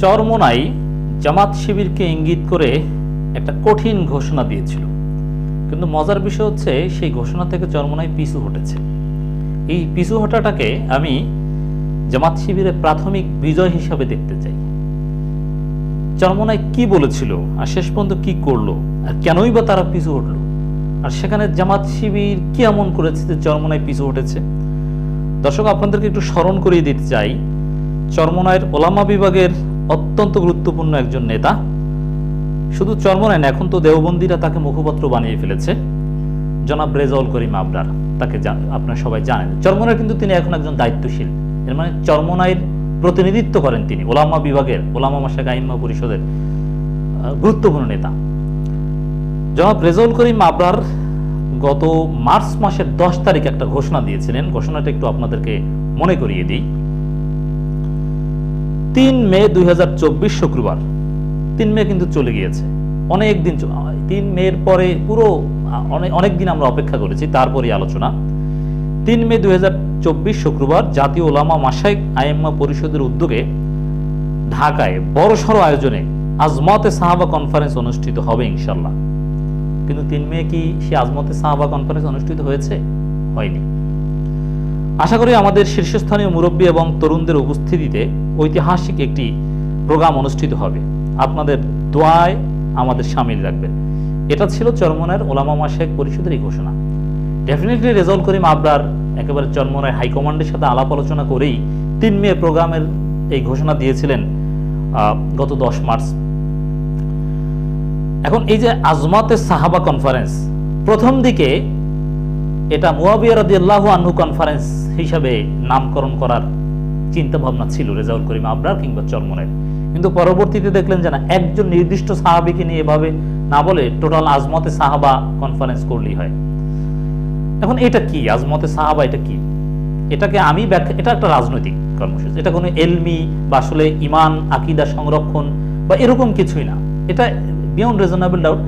চরমোনাই জামাত শিবিরকে ইঙ্গিত করে একটা কঠিন ঘোষণা দিয়েছিল। কিন্তু মজার বিষয় হচ্ছে, সেই ঘোষণা থেকে চরমোনাই পিছু হটেছে। এই পিছু হটাটাকে আমি জামাত শিবিরের প্রাথমিক বিজয় হিসাবে দেখতে চাই। চরমোনাই কি বলেছিল আর শেষ পর্যন্ত কি করল আর কেনই বা তারা পিছু হটলো? আর সেখানে জামাত শিবির কি এমন করেছে যে চরমোনাই পিছু হটেছে? দর্শক, আপনাদেরকে একটু স্মরণ করিয়ে দিতে চাই, চরমোনাইয়ের ওলামা বিভাগের অত্যন্ত গুরুত্বপূর্ণ একজন নেতা। শুধু চরমোনাই না এখন তো দেওবন্দিরা তাকে মুখপাত্র বানিয়ে ফেলেছে। জনাব রেজাউল করিম আবরার, তাকে আপনারা সবাই জানেন। চরমোনাই কিন্তু তিনি এখন একজন দায়িত্বশীল। এর মানে চরমোনাইয়ের প্রতিনিধিত্ব করেন তিনি, ওলামা বিভাগের, ওলামা মাসাক আইম্মা পরিষদের গুরুত্বপূর্ণ নেতা। জনাব রেজাউল করিম আবরার গত মার্চ মাসের দশ তারিখ একটা ঘোষণা দিয়েছিলেন। ঘোষণাটা একটু আপনাদেরকে মনে করিয়ে দিই। তিন মে দুই হাজার চব্বিশ শুক্রবার। তিন মে কিন্তু চলে গিয়েছে। অনেক দিন তিন মেয়ের পরে পুরো অনেক দিন আমরা অপেক্ষা করেছি তারপরে আলোচনা। তিন মে দুই হাজার চব্বিশ শুক্রবার জাতীয় ওলামা মাসাইক আইএম্মা পরিষদের উদ্যোগে ঢাকায় বড়সড় আয়োজনে আজমতে সাহাবা কনফারেন্স অনুষ্ঠিত হবে ইনশাল্লাহ কিন্তু তিন মে কি সে আজমতে সাহাবা কনফারেন্স অনুষ্ঠিত হয়েছে? হয়নি। আশা করি আমাদের শীর্ষস্থানীয় মুরব্বী এবং তরুণদের উপস্থিতিতে ঐতিহাসিক একটি প্রোগ্রাম অনুষ্ঠিত হবে। আপনাদের দোয়ায় আমাদের সামিল রাখবেন। এটা ছিল চরমনের ওলামা মাসেক পরিষদের এই ঘোষণা। ডেফিনেটলি রেজাল্ট করিম আবরার একেবারে চরমনের হাইকমান্ডের সাথে আলাপ আলোচনা করেই তিন মে প্রোগ্রামের এই ঘোষণা দিয়েছিলেন গত দশ মার্চ। এখন এই যে আজমাতে সাহাবা কনফারেন্স প্রথম দিকে এটা মুয়াবিয়া রাদিয়াল্লাহু আনহু কনফারেন্স হিসাবে নামকরণ করার চিন্তা ভাবনা ছিল রেজাউল করিম আবরার কিংবা চরমনের কিন্তু পরবর্তীতে দেখলেন যে না, একজন নির্দিষ্ট সাহাবিকে নিয়ে এভাবে না বলে টোটাল আজমতে সাহাবা কনফারেন্স করলেই হয়। এখন এটা কি? আজমতে সাহাবা এটা কি? এটাকে আমি ব্যাখ্যা, এটা একটা রাজনৈতিক কর্মসূচি। এটা কোনো এলমি বা আসলে ইমান, আকিদা সংরক্ষণ বা এরকম কিছুই না। এটা বিয়ন্ড রিজনেবল ডাউট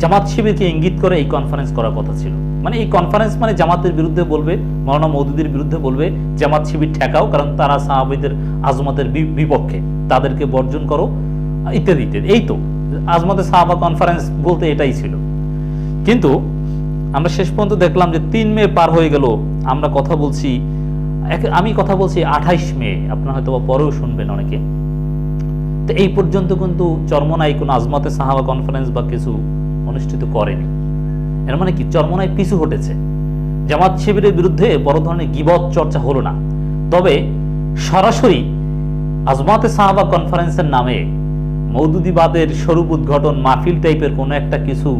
জামাত শিবিরকে ইঙ্গিত করে এই কনফারেন্স করার কথা ছিল। মানে এই কনফারেন্স মানে জামাতের বিরুদ্ধে বলবে, মৌলানা মৌদুদির বিরুদ্ধে বলবে, জামাত শিবির ঠেকাও, কারণ তারা সাহাবিদের, আজমতের বিপক্ষে, তাদেরকে বর্জন করো, ইত্যাদি ইত্যাদি। এই তো, আজমতের সাহাবা কনফারেন্স বলতে এটাই ছিল। কিন্তু আমরা শেষ পর্যন্ত দেখলাম যে তিন মে পার হয়ে গেল, আমরা কথা বলছি আমি কথা বলছি আঠাইশ মে, আপনারা হয়তো পরেও শুনবেন অনেকে। তো এই পর্যন্ত কিন্তু চরমনাই কোনো আজমতে সাহাবা কনফারেন্স বা কিছু অনুষ্ঠিত করেনি। এর মানে কি? চরমনাই পিছু হটেছে। জামাত শিবিরের বিরুদ্ধে বড় ধরনের গিবত চর্চা হলো না। তবে সরাসরি আজমাতে সাহাবা কনফারেন্সের নামে মৌদুদিবাদের স্বরূপ উদ্ঘাটন মাহফিল টাইপের কোনো একটা কিছু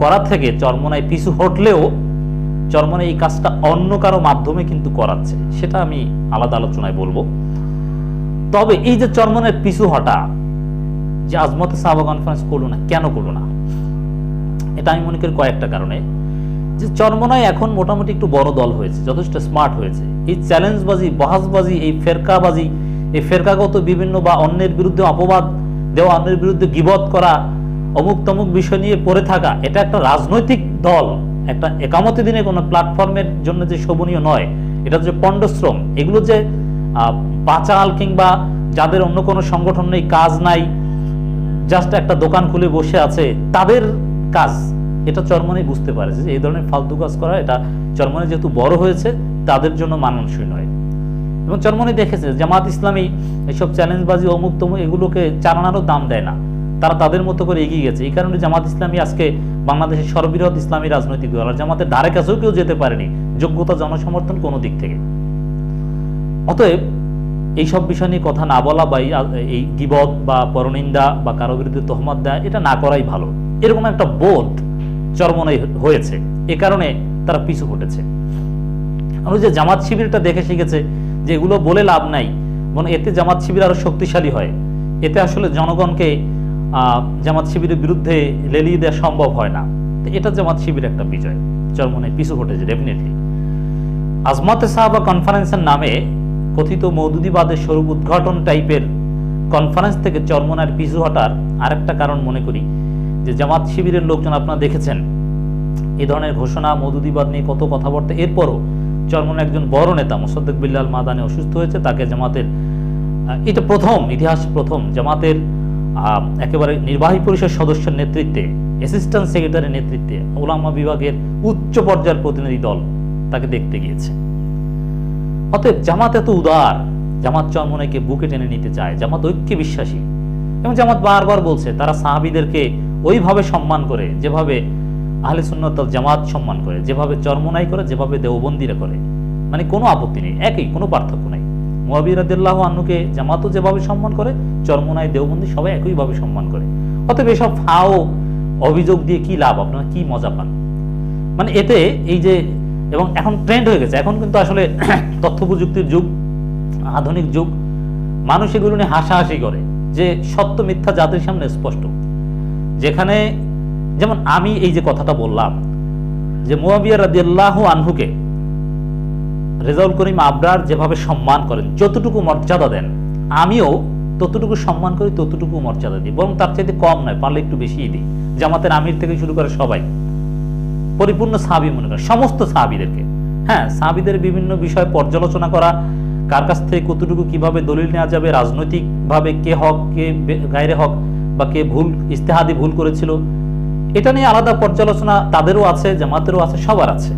করার থেকে চরমনায় পিছু হটলেও চরমনে এই কাজটা অন্য কারও মাধ্যমে কিন্তু করাচ্ছে। সেটা আমি আলাদা আলোচনায় বলব। তবে এই যে চরমনের পিছু হটা, যে আজমতে সাহাবা কনফারেন্স করল না, কেন করল না? এটা আমি মনে করি কয়েকটা কারণে। যে চরমনায় এখন মোটামুটি একটু বড় দল হয়েছে, যথেষ্ট স্মার্ট হয়েছে। এই চ্যালেঞ্জবাজি বহাসবাজি, এই ফেরকাবাজি, এই ফেরকাগত বিভিন্ন বা অন্যের বিরুদ্ধে অপবাদ দেওয়া, অন্যের বিরুদ্ধে গিবত করা অমুক তমুক বিষয় নিয়ে পড়ে থাকা, এটা একটা রাজনৈতিক দল। একটা একামতি দিনে কোনো প্ল্যাটফর্মের জন্য যে শোভনীয় নয়, এটা যে পণ্ডশ্রম। এগুলো যে পাচাল কিংবা যাদের অন্য কোনো সংগঠন নেই, কাজ নাই জাস্ট একটা দোকান খুলে বসে আছে, তাদের কাজ। এটা চরমনে বুঝতে পারে যে এই ধরনের ফালতু কাজ করা, এটা চরমনে যেহেতু বড় হয়েছে, তাদের জন্য মানানসই নয়। এবং চরমনে দেখেছে, জামাত ইসলামী এইসব চ্যালেঞ্জবাজি, অমুক তমুক এগুলোকে চালানোরও দাম দেয় না। তারা তাদের মতো করে এগিয়ে গেছে। এই কারণে জামাত ইসলামী আজকে বাংলাদেশের সর্ববৃহৎ ইসলামী রাজনৈতিক দল। আর জামাতের ধারে কাছেও কেউ যেতে পারেনি। যোগ্যতা জনসমর্থন কোনো দিক থেকে। অতএব এইসব বিষয় নিয়ে কথা না বলা বা এই গিবত বা পরনিন্দা বা কারও বিরুদ্ধে তহমত দেয়, এটা না করাই ভালো। এরকম একটা বোধ চরমনাই হয়েছে। এ কারণে তারা পিছু হটেছে। আমরা যে জামাত শিবিরটা দেখে শিখেছে যে এগুলো বলে লাভ নাই মানে এতে জামাত শিবির আরও শক্তিশালী হয়। এতে আসলে জনগণকে জামাত শিবিরের বিরুদ্ধে লেলিয়ে দেওয়া সম্ভব হয় না। এটা জামাত শিবির একটা বিজয়। চরমনে পিছু ঘটেছে ডেফিনেটলি আজমাতে সাহাবা কনফারেন্সের নামে কথিত মৌদুদিবাদের স্বরূপ উদ্ঘাটন টাইপের কনফারেন্স থেকে চরমনার পিছু হটার আরেকটা কারণ মনে করি, যে জামাত শিবিরের লোকজন আপনারা দেখেছেন। এ ধরনের ঘোষণা, মৌদুদিবাদ নিয়ে কত কথাবার্তা। এরপরও চরমনের একজন বড় নেতা, মোসাদ্দেক বিল্লাল মাদানে অসুস্থ হয়েছে, তাকে জামাতের এটা প্রথম, ইতিহাস প্রথম, জামাতের একেবারে নির্বাহী পরিষদ সদস্যের নেতৃত্বে অ্যাসিস্ট্যান্ট সেক্রেটারির নেতৃত্বে, ওলামা বিভাগের উচ্চ পর্যায়ের প্রতিনিধি দল তাকে দেখতে গিয়েছে। অতএব জামাত এত উদার, জামাত চরমনাইকে বুকে টেনে নিতে চায়, জামাত ঐক্যে বিশ্বাসী। এবং জামাত বারবার বলছে, তারা সাহাবিদেরকে ওইভাবে সম্মান করে, যেভাবে আহলে সুন্নত জামাত সম্মান করে, যেভাবে চরমনাই করে, যেভাবে দেওবন্দিরা করে। মানে কোনো আপত্তি নেই, একই, কোনো পার্থক্য নেই। মুহাবিরাদিল্লাহ আন্নুকে জামাতও যেভাবে সম্মান করে, চরমনাই, দেওবন্দি সবাই একইভাবে সম্মান করে। অতএব এসব ফাও, অভিযোগ দিয়ে কি লাভ? আপনারা কি মজা পান? মানে এতে এই যে এবং এখন ট্রেন্ড হয়ে গেছে। এখন কিন্তু আসলে তথ্য প্রযুক্তির যুগ, আধুনিক যুগ, মানুষ এগুলো নিয়ে হাসাহাসি করে, যে সত্য মিথ্যা জাতির সামনে স্পষ্ট। যেখানে যেমন আমি এই যে কথাটা বললাম, যে মুয়াবিয়া রাদিয়াল্লাহু আনহুকে রেজাউল করিম আবরার যেভাবে সম্মান করেন, যতটুকু মর্যাদা দেন, আমিও ততটুকু সম্মান করি, ততটুকু মর্যাদা দিই। বরং তার চাইতে কম নয়, পারলে একটু বেশিই দিই। জামাতের আমির থেকে শুরু করে সবাই। পরিপূর্ণ সাহাবি মনে করে, সমস্ত সাহাবিদেরকে। হ্যাঁ সাহাবিদের বিভিন্ন বিষয় পর্যালোচনা করা, কার কাছ থেকে কতটুকু কীভাবে দলিল নেওয়া যাবে, রাজনৈতিকভাবে কে হক, কে বে- গায়রে হক, বা কে ভুল, ইস্তেহাদি ভুল করেছিল, এটা নিয়ে আলাদা পর্যালোচনা তাদেরও আছে, জামাতেরও আছে, সবার আছে।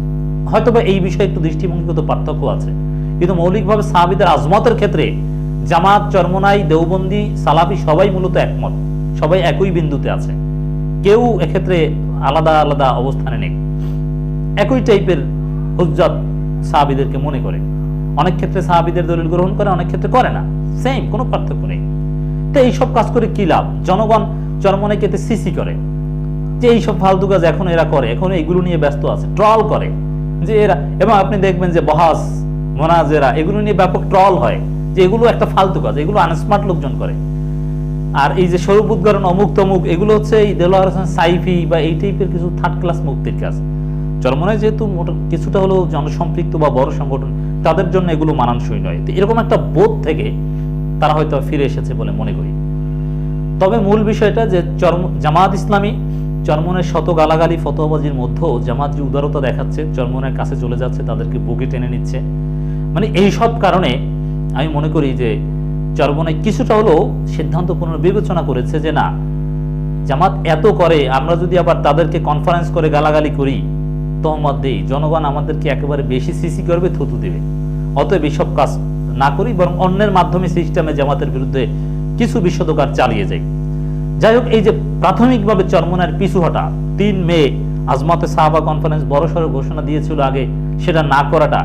হয়তোবা এই বিষয়ে একটু দৃষ্টিভঙ্গিগত পার্থক্য আছে। কিন্তু মৌলিকভাবে সাহাবিদের আজমতের ক্ষেত্রে জামাত, চরমনাই, দেওবন্দি, সালাফি সবাই মূলত একমত, সবাই একই বিন্দুতে আছে। কেউ এক্ষেত্রে আলাদা আলাদা অবস্থানে নেই। একই টাইপের হুজ্জাত সাহাবিদেরকে মনে করে। অনেক ক্ষেত্রে সাহাবিদের দলিল গ্রহণ করে, অনেক ক্ষেত্রে করে না। সেম কোনো পার্থক্য নেই। তো এইসব কাজ করে কি লাভ? জনগণ চরমনাইকে এতে সিসি করে। যে এইসব ফালতু কাজ এখন এরা করে, এখন এগুলো নিয়ে ব্যস্ত আছে ট্রল করে। যে এরা, এবং আপনি দেখবেন যে বহাস, মোনাজেরা, এগুলো নিয়ে ব্যাপক ট্রল হয়। যে এগুলো একটা ফালতু কাজ, এগুলো আনস্মার্ট লোকজন করে। আর এই যে স্বরূপ উদ্গারণ অমুক তমুক এগুলো হচ্ছে এই দেলোয়ার হোসেন সাইফি বা এই টাইপের কিছু থার্ড ক্লাস মুক্তির কাজ। চরমনায় যেহেতু কিছুটা হলেও জনসম্পৃক্ত বা বড় সংগঠন, তাদের জন্য এগুলো মানানসই নয়। তো এরকম একটা বোধ থেকে তারা হয়তো ফিরে এসেছে বলে মনে করি। তবে মূল বিষয়টা যে চরম জামাত ইসলামী চরমনের শত গালাগালি, ফতোয়াবাজির মধ্যেও জামাত যে উদারতা দেখাচ্ছে, চরমনের কাছে চলে যাচ্ছে, তাদেরকে বুকে টেনে নিচ্ছে। মানে এই সব কারণে আমি মনে করি যে চরমনে কিছুটা হলেও সিদ্ধান্ত পুনর্বিবেচনা করেছে যে না, জামাত এত করে, আমরা যদি আবার তাদেরকে কনফারেন্স করে গালাগালি করি তহমত দেই। জনগণ আমাদেরকে একেবারে বেশি সিসি করবে, থুতু দেবে। অতএব এইসব কাজ না করি, বরং অন্যের মাধ্যমে সিস্টেমে জামাতের বিরুদ্ধে কিছু বিশ্বদকার চালিয়ে যাই। যাই হোক, এই যে প্রাথমিকভাবে চরমনের পিছু হটা, তিন মে, আজমাতে সাহাবা কনফারেন্স বড়সড় ঘোষণা দিয়েছিল আগে, সেটা না করাটা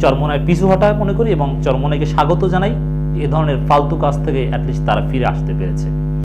চরমনায় পিছু হটা মনে করি এবং চরমনাইকে স্বাগত জানাই। এ ধরনের ফালতু কাজ থেকে অ্যাটলিস্ট তারা ফিরে আসতে পেরেছে।